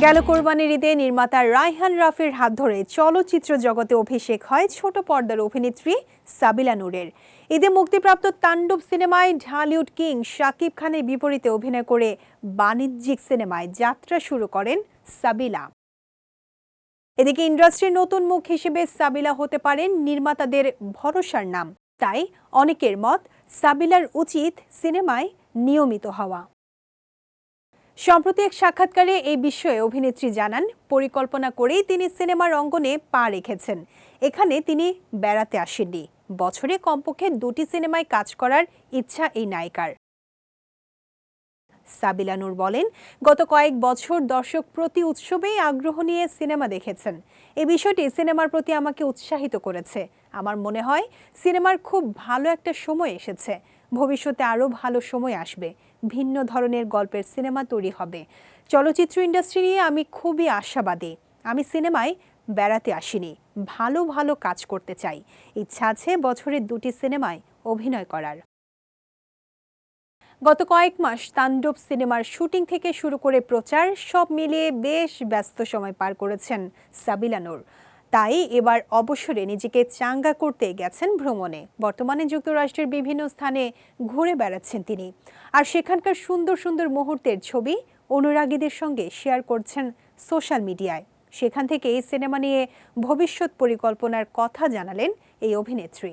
গেল কোরবানির ঈদে নির্মাতা রায়হান রাফির হাত ধরে চলচ্চিত্র জগতে অভিষেক হয় ছোট পর্দার অভিনেত্রী সাবিলা নূরের। ঈদে মুক্তিপ্রাপ্ত তাণ্ডব সিনেমায় ঢালিউড কিং শাকিব খানের বিপরীতে অভিনয় করে বাণিজ্যিক সিনেমায় যাত্রা শুরু করেন সাবিলা। এদিকে ইন্ডাস্ট্রির নতুন মুখ হিসেবে সাবিলা হতে পারেন নির্মাতাদের ভরসার নাম। তাই অনেকের মত সাবিলার উচিত সিনেমায় নিয়মিত হওয়া। সম্প্রতি এক সাক্ষাৎকারে এই বিষয়ে অভিনেত্রী জানান, পরিকল্পনা করেই তিনি সিনেমার অঙ্গনে পা রেখেছেন। এখানে তিনি বেড়াতে আসেননি। বছরে কমপক্ষে দুটি সিনেমায় কাজ করার ইচ্ছা এই নায়িকার। সাবিলা নূর বলেন, গত কয়েক বছর দর্শক প্রতি উৎসবেই আগ্রহ নিয়ে সিনেমা দেখেছেন। এই বিষয়টি সিনেমার প্রতি আমাকে উৎসাহিত করেছে। আমার মনে হয়, সিনেমার খুব ভালো একটা সময় এসেছে। ভবিষ্যতে আরও ভালো সময় আসবে। ভিন্ন ধরনের গল্পের সিনেমা তৈরি হবে। চলচ্চিত্র ইন্ডাস্ট্রি নিয়ে আমি খুবই আশাবাদী। আমি সিনেমায় বেড়াতে আসিনি। ভালো ভালো কাজ করতে চাই। ইচ্ছা আছে বছরের দুটি সিনেমায় অভিনয় করার। গত কয়েক মাস তাণ্ডব সিনেমার শুটিং থেকে শুরু করে প্রচার সব মিলিয়ে বেশ ব্যস্ত সময় পার করেছেন সাবিলা নূর। তাই এবার অবসরে নিজেকে চাঙ্গা করতে গেছেন ভ্রমণে। বর্তমানে যুক্তরাষ্ট্রের বিভিন্ন স্থানে ঘুরে বেড়াচ্ছেন তিনি। আর সেখানকার সুন্দর সুন্দর মুহূর্তের ছবি অনুরাগীদের সঙ্গে শেয়ার করছেন সোশ্যাল মিডিয়ায়। সেখান থেকে এই সিনেমা নিয়ে ভবিষ্যৎ পরিকল্পনার কথা জানালেন এই অভিনেত্রী।